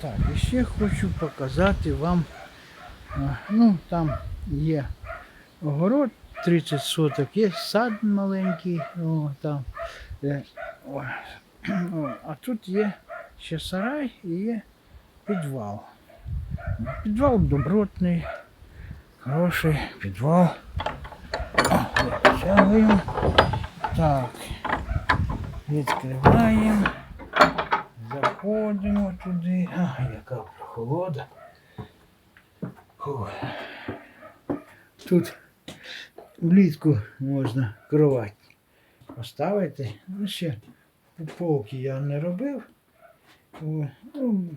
Так, і ще хочу показати вам. Ну, там є огород 30 соток, є сад маленький, о, там. Е, о, а тут є ще сарай і є підвал. Підвал добротний, хороший підвал. Витягуємо. Так. Відкриваємо. Заходимо туди. А, яка прохолода. Фух. Тут влітку можна кровать поставити. Ну, ще полки я не робив. Ну,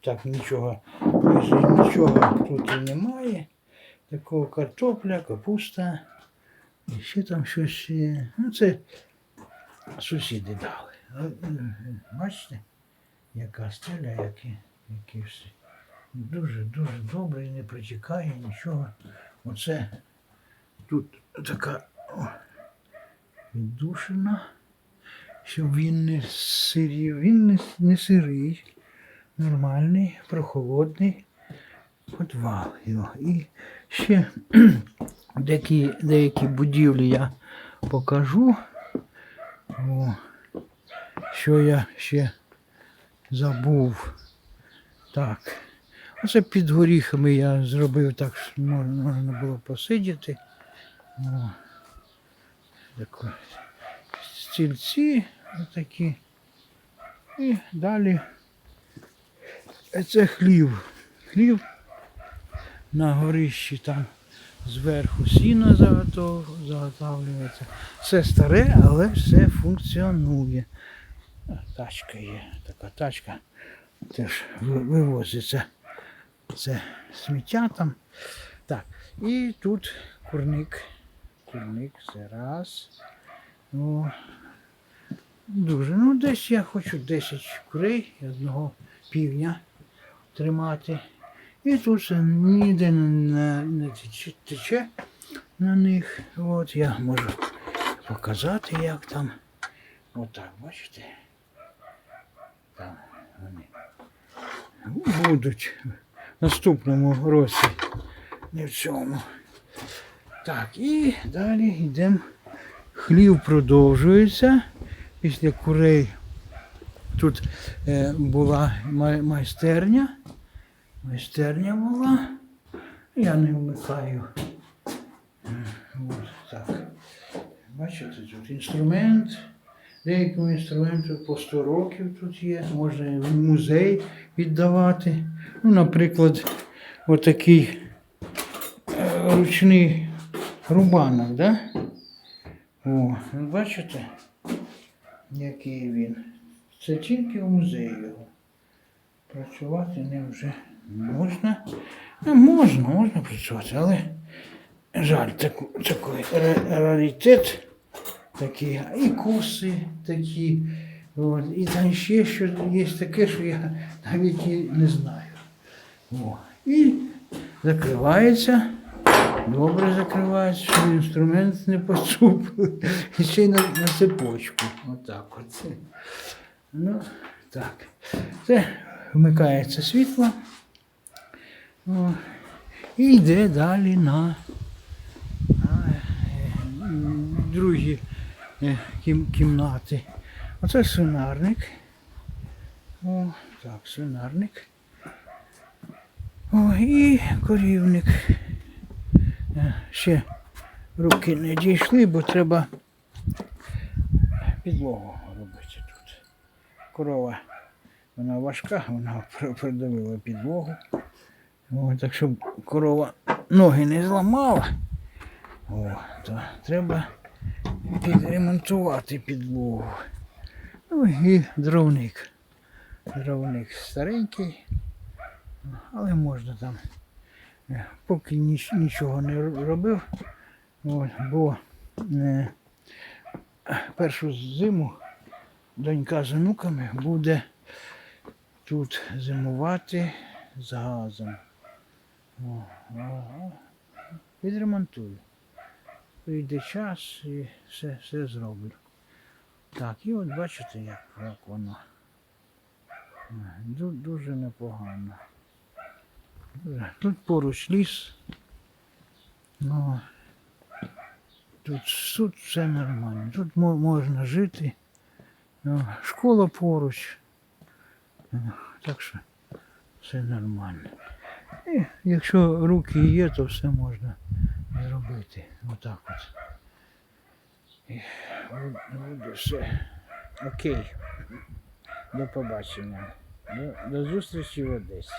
так нічого, нічого тут і немає. Такого картопля, капуста. І ще там щось. Ну, це сусіди дали. Е, Бачите, яка стеля, які, які все. Дуже, дуже добре і не протікає нічого. Оце тут така о, віддушина, щоб він не сирів. Він не, не сирий, нормальний, прохолодний підвал його. І ще деякі, деякі будівлі я покажу. О, що я ще забув. Так. Оце під горіхами я зробив так, що можна, було посидіти. Стільці отакі. І далі це хлів. Хлів на горищі там зверху сіно заготов- заготавлюється. Все старе, але все функціонує. Тачка є, така тачка теж вивозиться. Це сміття там. Так. І тут курник. Курник, це раз. О, дуже. Ну, десь я хочу 10 курей одного півня тримати. І тут ніде не, не тече на них. От я можу показати, як там. Отак, бачите? Вони будуть в наступному році. Не в цьому. Так, і далі йдемо. Хлів продовжується. Після курей тут е, була май- майстерня. Майстерня була. Я не вмикаю. Е, От так. Бачите, тут інструмент. Деякому інструменту по 100 років тут є, можна в музей віддавати. Ну, наприклад, отакий е, ручний рубанок, да? О, бачите, який він. Це тільки в музеї його. Працювати ним вже можна. Ну, можна, можна працювати, але жаль, такий ра- раритет такі, і коси такі. От. І там ще що є таке, що я навіть і не знаю. О. І закривається. Добре закривається, щоб інструмент не поцупив. І ще й на, на цепочку. Отак от. Ну, так. Це вмикається світло. О. І йде далі на а, е, другі кімнати. Оце свинарник. О, так, свинарник. О, і корівник. Е, Ще руки не дійшли, бо треба підлогу робити тут. Корова, вона важка, вона придавила підлогу. О, так щоб корова ноги не зламала. О, то треба підремонтувати підлогу. Ну і дровник. Дровник старенький, але можна там. е, Поки ніч, нічого не робив, от, бо е, першу зиму донька з онуками буде тут зимувати з газом. О, ага. Відремонтую. Прийде час і все, все зроблю. Так, і от бачите, як, як воно. Ду- Дуже непогано. Тут поруч ліс. Ну, тут, тут все нормально. Тут можна жити. Ну, школа поруч. Ну, Так що все нормально. І якщо руки є, то все можна зробити. Отак от. І буде- буде все. Окей. До побачення. До, до зустрічі в Одесі.